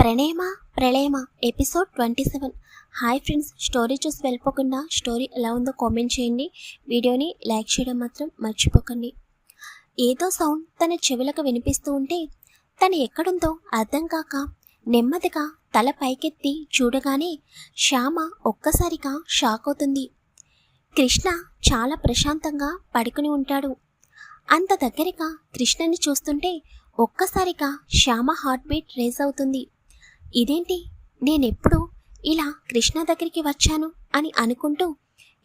ప్రణేమ ప్రళయమ episode twenty seven. Hi friends story చూసి వెళ్ళిపోకుండా story ఎలా ఉందో కామెంట్ చేయండి. వీడియోని లైక్ చేయడం మాత్రం మర్చిపోకండి. ఏదో సౌండ్ తన చెవులకు వినిపిస్తూ ఉంటే తను ఎక్కడుందో అర్థం కాక నెమ్మదిగా తల పైకెత్తి చూడగానే శ్యామ ఒక్కసారిగా షాక్ అవుతుంది. కృష్ణ చాలా ప్రశాంతంగా పడుకుని ఉంటాడు. అంత దగ్గరగా కృష్ణని చూస్తుంటే ఒక్కసారిగా శ్యామ హార్ట్ బీట్ రేజ్ అవుతుంది. ఇదేంటి? నేనెప్పుడు ఇలా కృష్ణ దగ్గరికి వచ్చాను అని అనుకుంటూ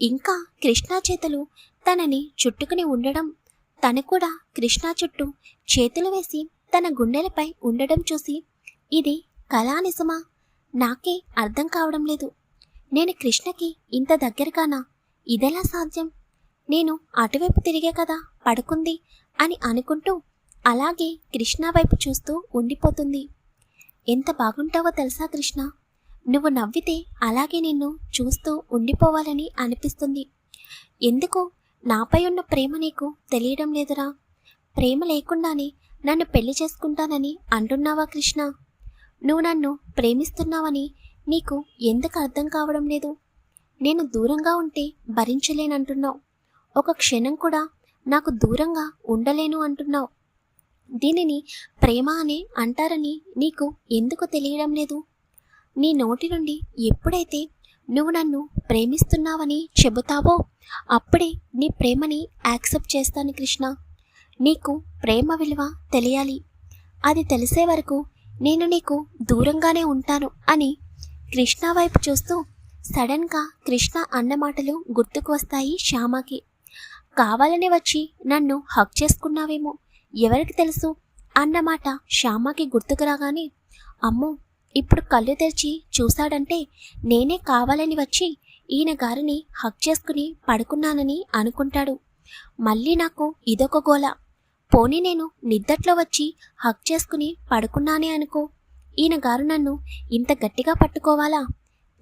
ఇంకా కృష్ణ చేతులు తనని చుట్టుకుని ఉండడం తను కూడా కృష్ణ చుట్టూ చేతులు వేసి తన గుండెలపై ఉండడం చూసి ఇది కళా నిజమా? నాకే అర్థం కావడం లేదు. నేను కృష్ణకి ఇంత దగ్గరగానా? ఇదెలా సాధ్యం? నేను అటువైపు తిరిగే కదా పడుకుంది అని అనుకుంటూ అలాగే కృష్ణ వైపు చూస్తూ ఉండిపోతుంది. ఎంత బాగుంటావో తెలుసా కృష్ణ? నువ్వు నవ్వితే అలాగే నిన్ను చూస్తూ ఉండిపోవాలని అనిపిస్తుంది. ఎందుకు? నాపై ఉన్న ప్రేమ నీకు తెలియడం లేదురా. ప్రేమ లేకుండానే నన్ను పెళ్ళి చేసుకుంటానని అంటున్నావా కృష్ణ? నువ్వు నన్ను ప్రేమిస్తున్నావని నీకు ఎందుకు అర్థం కావడం లేదు? నేను దూరంగా ఉంటే భరించలేనంటున్నావు. ఒక క్షణం కూడా నాకు దూరంగా ఉండలేను అంటున్నావు. దీనిని ప్రేమ అనే అంటారని నీకు ఎందుకు తెలియడం లేదు? నీ నోటి నుండి ఎప్పుడైతే నువ్వు నన్ను ప్రేమిస్తున్నావని చెబుతావో అప్పుడే నీ ప్రేమని యాక్సెప్ట్ చేస్తాను కృష్ణ. నీకు ప్రేమ విలువ తెలియాలి. అది తెలిసే వరకు నేను నీకు దూరంగానే ఉంటాను అని కృష్ణ వైపు చూస్తూ సడన్గా కృష్ణ అన్న మాటలు గుర్తుకు వస్తాయి శ్యామకి. కావాలని వచ్చి నన్ను హక్ చేసుకున్నావేమో. ఎవరికి తెలుసు? అన్నమాట శ్యామకి గుర్తుకు రాగానే అమ్మో ఇప్పుడు కళ్ళు తెరిచి చూశాడంటే నేనే కావాలని వచ్చి ఈయన గారిని హక్ చేసుకుని పడుకున్నానని అనుకుంటాడు. మళ్ళీ నాకు ఇదొక గోల. పోనీ నేను నిద్దట్లో వచ్చి హక్ చేసుకుని పడుకున్నానే అనుకో. ఈయన గారు నన్ను ఇంత గట్టిగా పట్టుకోవాలా?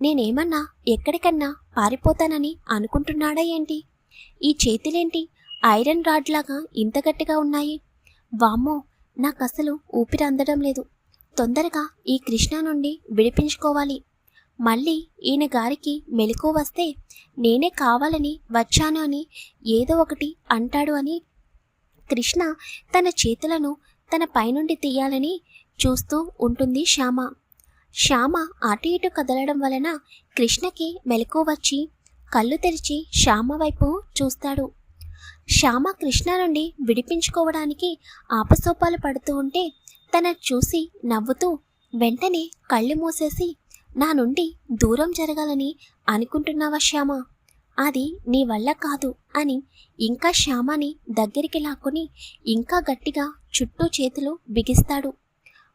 నేనేమన్నా ఎక్కడికన్నా పారిపోతానని అనుకుంటున్నాడా ఏంటి? ఈ చేతులేంటి? ఐరన్ రాడ్లాగా ఇంత గట్టిగా ఉన్నాయి? వామ్మో నాకు అసలు ఊపిరి అందడం లేదు. తొందరగా ఈ కృష్ణ నుండి విడిపించుకోవాలి. మళ్ళీ ఈయన గారికి మెలకు వస్తే నేనే కావాలని వచ్చాను అని ఏదో ఒకటి అంటాడు అని కృష్ణ తన చేతులను తన పైనుండి తీయాలని చూస్తూ ఉంటుంది శ్యామ. శ్యామ అటు ఇటు కదలడం వలన కృష్ణకి మెలకు వచ్చి కళ్ళు తెరిచి శ్యామ వైపు చూస్తాడు. శ్యామ కృష్ణ నుండి విడిపించుకోవడానికి ఆపసోపాలు పడుతూ ఉంటే తన చూసి నవ్వుతూ వెంటనే కళ్ళు మూసేసి నా నుండి దూరం జరగాలని అనుకుంటున్నావా శ్యామ? అది నీ వల్ల కాదు అని ఇంకా శ్యామని దగ్గరికి లాక్కుని ఇంకా గట్టిగా చుట్టూ చేతులు బిగిస్తాడు.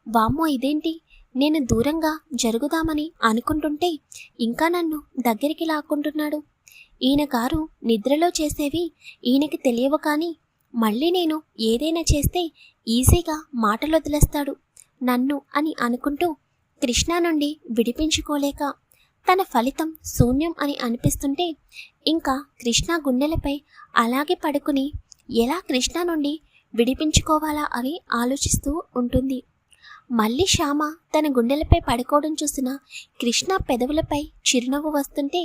వామ్మో ఇదేంటి? నేను దూరంగా జరుగుదామని అనుకుంటుంటే ఇంకా నన్ను దగ్గరికి లాక్కుంటున్నాడు. ఈయన గారు నిద్రలో చేసేవి ఈయనకి తెలియవు కానీ మళ్ళీ నేను ఏదైనా చేస్తే ఈజీగా మాటలు వదిలేస్తాడు నన్ను అని అనుకుంటూ కృష్ణ నుండి విడిపించుకోలేక తన ఫలితం శూన్యం అని అనిపిస్తుంటే ఇంకా కృష్ణ గుండెలపై అలాగే పడుకుని ఎలా కృష్ణ నుండి విడిపించుకోవాలా అని ఆలోచిస్తూ ఉంటుంది. మళ్ళీ శ్యామ తన గుండెలపై పడుకోవడం చూసిన కృష్ణ పెదవులపై చిరునవ్వు వస్తుంటే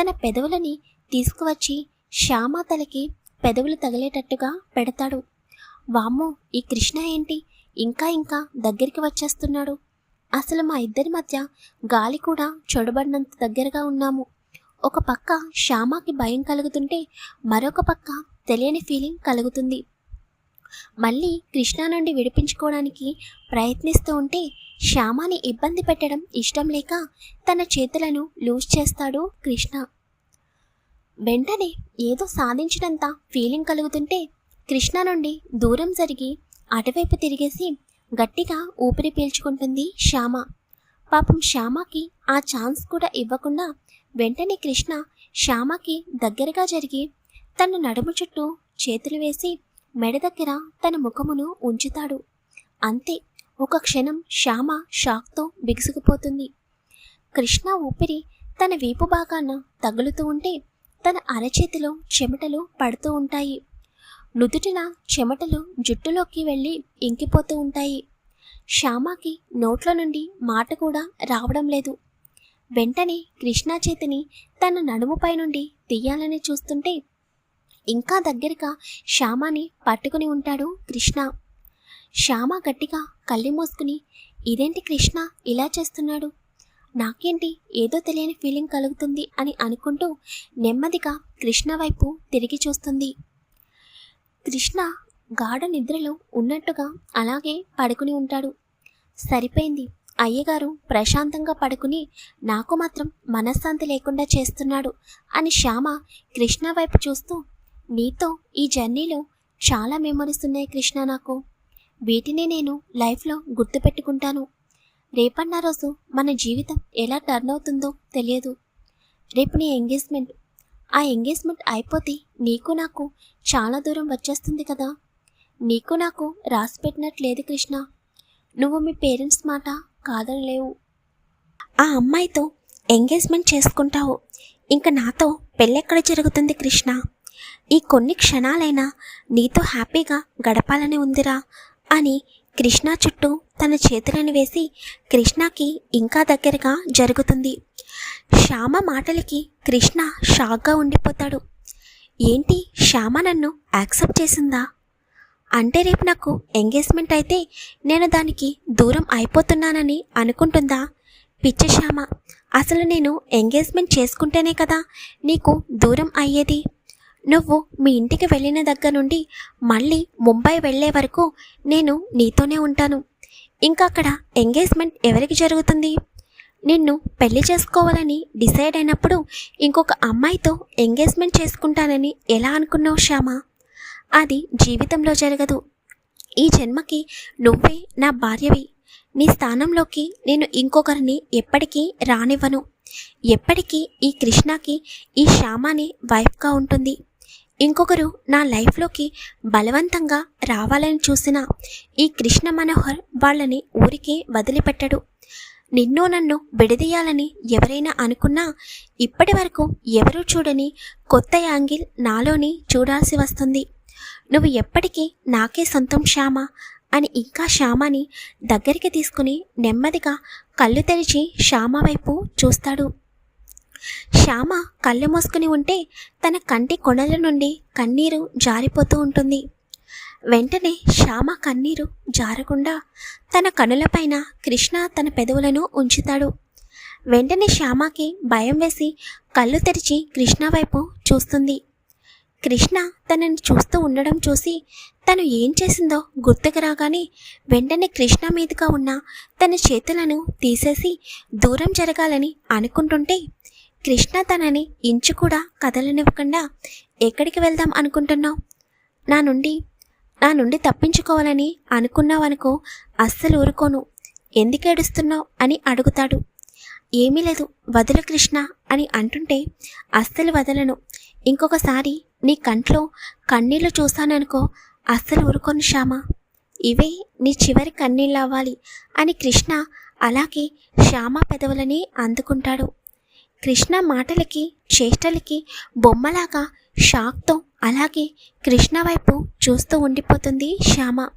తన పెదవులని తీసుకువచ్చి శ్యామ తలకి పెదవులు తగిలేటట్టుగా పెడతాడు. వామ్మో ఈ కృష్ణ ఏంటి? ఇంకా ఇంకా దగ్గరికి వచ్చేస్తున్నాడు. అసలు మా ఇద్దరి మధ్య గాలి కూడా చొడబడినంత దగ్గరగా ఉన్నాము. ఒక పక్క శ్యామకి భయం కలుగుతుంటే మరొక పక్క తెలియని ఫీలింగ్ కలుగుతుంది. మళ్ళీ కృష్ణ నుండి విడిపించుకోవడానికి ప్రయత్నిస్తూ ఉంటే శ్యామాని ఇబ్బంది పెట్టడం ఇష్టం లేక తన చేతులను లూజ్ చేస్తాడు కృష్ణ. వెంటనే ఏదో సాధించినంత ఫీలింగ్ కలుగుతుంటే కృష్ణ నుండి దూరం జరిగి అటువైపు తిరిగేసి గట్టిగా ఊపిరి పీల్చుకుంటుంది శ్యామ. పాపం శ్యామకి ఆ ఛాన్స్ కూడా ఇవ్వకుండా వెంటనే కృష్ణ శ్యామకి దగ్గరగా జరిగి తన నడుము చుట్టూ చేతులు వేసి మెడ దగ్గర తన ముఖమును ఉంచుతాడు. అంతే ఒక క్షణం శ్యామ షాక్తో బిగుసుకుపోతుంది. కృష్ణ ఊపిరి తన వీపు భాగాన తగులుతూ ఉంటే తన అరచేతిలో చెమటలు పడుతూ ఉంటాయి. నుదుటిన చెమటలు జుట్టులోకి వెళ్ళి ఇంకిపోతూ ఉంటాయి. శ్యామకి నోట్ల నుండి మాట కూడా రావడం లేదు. వెంటనే కృష్ణా చేతిని తన నడుముపై నుండి తీయాలని చూస్తుంటే ఇంకా దగ్గరగా శ్యామాని పట్టుకుని ఉంటాడు కృష్ణ. శ్యామ గట్టిగా కళ్ళు మోసుకుని ఇదేంటి కృష్ణ? ఇలా చేస్తున్నాడు? నాకేంటి? ఏదో తెలియని ఫీలింగ్ కలుగుతుంది అని అనుకుంటూ నెమ్మదిగా కృష్ణ వైపు తిరిగి చూస్తుంది. కృష్ణ గాఢ నిద్రలో ఉన్నట్టుగా అలాగే పడుకుని ఉంటాడు. సరిపోయింది. అయ్యగారు ప్రశాంతంగా పడుకుని నాకు మాత్రం మనశ్శాంతి లేకుండా చేస్తున్నాడు అని శ్యామ కృష్ణ వైపు చూస్తూ నీతో ఈ జర్నీలో చాలా మెమరీస్ ఉన్నాయి కృష్ణ నాకు. వీటిని నేను లైఫ్లో గుర్తుపెట్టుకుంటాను. రేపన్న రోజు మన జీవితం ఎలా టర్న్ అవుతుందో తెలియదు. రేపు నీ ఎంగేజ్మెంట్ ఆ ఎంగేజ్మెంట్ అయిపోతే నీకు నాకు చాలా దూరం వచ్చేస్తుంది కదా. నీకు నాకు రాసి పెట్టినట్లేదు కృష్ణ. నువ్వు మీ పేరెంట్స్ మాట కాదనలేవు. ఆ అమ్మాయితో ఎంగేజ్మెంట్ చేసుకుంటావు. ఇంకా నాతో పెళ్ళెక్కడ జరుగుతుంది కృష్ణ? ఈ కొన్ని క్షణాలైనా నీతో హ్యాపీగా గడపాలని ఉందిరా అని కృష్ణ చుట్టూ తన చేతులను వేసి కృష్ణకి ఇంకా దగ్గరగా జరుగుతుంది. శ్యామ మాటలకి కృష్ణ షాక్గా ఉండిపోతాడు. ఏంటి శ్యామ నన్ను యాక్సెప్ట్ చేసిందా? అంటే రేపు నాకు ఎంగేజ్మెంట్ అయితే నేను దానికి దూరం అయిపోతున్నానని అనుకుంటుందా? పిచ్చి శ్యామ అసలు నేను ఎంగేజ్మెంట్ చేసుకుంటేనే కదా నీకు దూరం అయ్యేది? నువ్వు మీ ఇంటికి వెళ్ళిన దగ్గర నుండి మళ్ళీ ముంబై వెళ్ళే వరకు నేను నీతోనే ఉంటాను. ఇంకా అక్కడ ఎంగేజ్మెంట్ ఎవరికి జరుగుతుంది? నిన్ను పెళ్ళి చేసుకోవాలని డిసైడ్ అయినప్పుడు ఇంకొక అమ్మాయితో ఎంగేజ్మెంట్ చేసుకుంటానని ఎలా అనుకున్నావు శ్యామ? అది జీవితంలో జరగదు. ఈ జన్మకి నువ్వే నా భార్యవి. నీ స్థానంలోకి నేను ఇంకొకరిని ఎప్పటికీ రానివ్వను. ఎప్పటికీ ఈ కృష్ణకి ఈ శ్యామాని వైఫ్గా ఉంటుంది. ఇంకొకరు నా లైఫ్లోకి బలవంతంగా రావాలని చూసిన ఈ కృష్ణ మనోహర్ వాళ్ళని ఊరికే వదిలిపెట్టడు. నిన్నో నన్ను విడదీయాలని ఎవరైనా అనుకున్నా ఇప్పటి వరకు ఎవరూ చూడని కొత్త యాంగిల్ నాలోని చూడాల్సి వస్తుంది. నువ్వు ఎప్పటికీ నాకే సొంతం శ్యామ అని ఇంకా శ్యామని దగ్గరికి తీసుకుని నెమ్మదిగా కళ్ళు తెరిచి శ్యామ వైపు చూస్తాడు. శ్యామ కళ్ళు మూసుకుని ఉంటే తన కంటి కొనల నుండి కన్నీరు జారిపోతూ ఉంటుంది. వెంటనే శ్యామ కన్నీరు జారకుండా తన కనులపైన కృష్ణ తన పెదవులను ఉంచుతాడు. వెంటనే శ్యామకి భయం వేసి కళ్ళు తెరిచి కృష్ణ వైపు చూస్తుంది. కృష్ణ తనని చూస్తూ ఉండడం చూసి తను ఏం చేసిందో గుర్తుకు రాగానే వెంటనే కృష్ణ మీదుగా ఉన్న తన చేతులను తీసేసి దూరం జరగాలని అనుకుంటుంటే కృష్ణ తనని ఇంచు కూడా కదలనివ్వకుండా ఎక్కడికి వెళ్దాం అనుకుంటున్నావు? నా నుండి నా నుండి తప్పించుకోవాలని అనుకున్నావనుకో అస్సలు ఊరుకోను. ఎందుకేడుస్తున్నావు అని అడుగుతాడు. ఏమీ లేదు వదులు కృష్ణ అని అంటుంటే అస్సలు వదలను. ఇంకొకసారి నీ కంట్లో కన్నీళ్ళు చూశాననుకో అస్సలు ఊరుకోను శ్యామ. ఇవే నీ చివరి కన్నీళ్ళు అవ్వాలి అని కృష్ణ అలాగే శ్యామ పెదవులని అందుకుంటాడు. కృష్ణ మాటలకి చేష్టలకి బొమ్మలాగా షాక్తో అలాగే కృష్ణ వైపు చూస్తూ ఉండిపోతుంది శ్యామ.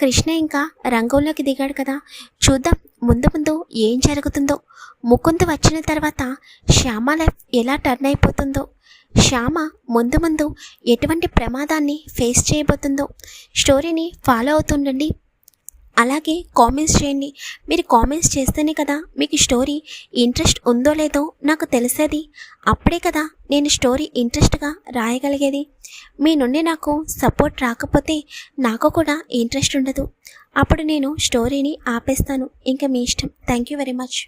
కృష్ణ ఇంకా రంగంలోకి దిగాడు కదా. చూద్దాం ముందు ముందు ఏం జరుగుతుందో. ముకుంద్ వచ్చిన తర్వాత శ్యామ లైఫ్ ఎలా టర్న్ అయిపోతుందో. శ్యామ ముందు ముందు ఎటువంటి ప్రమాదాన్ని ఫేస్ చేయబోతుందో. స్టోరీని ఫాలో అవుతుండండి. అలాగే కామెంట్స్ చేయండి. మీరు కామెంట్స్ చేస్తేనే కదా మీకు స్టోరీ ఇంట్రెస్ట్ ఉందో లేదో నాకు తెలిసేది. అప్పుడే కదా నేను స్టోరీ ఇంట్రెస్ట్గా రాయగలిగేది. మీ నుండి నాకు సపోర్ట్ రాకపోతే నాకు కూడా ఇంట్రెస్ట్ ఉండదు. అప్పుడు నేను స్టోరీని ఆపేస్తాను. ఇంకా మీ ఇష్టం. Thank you very much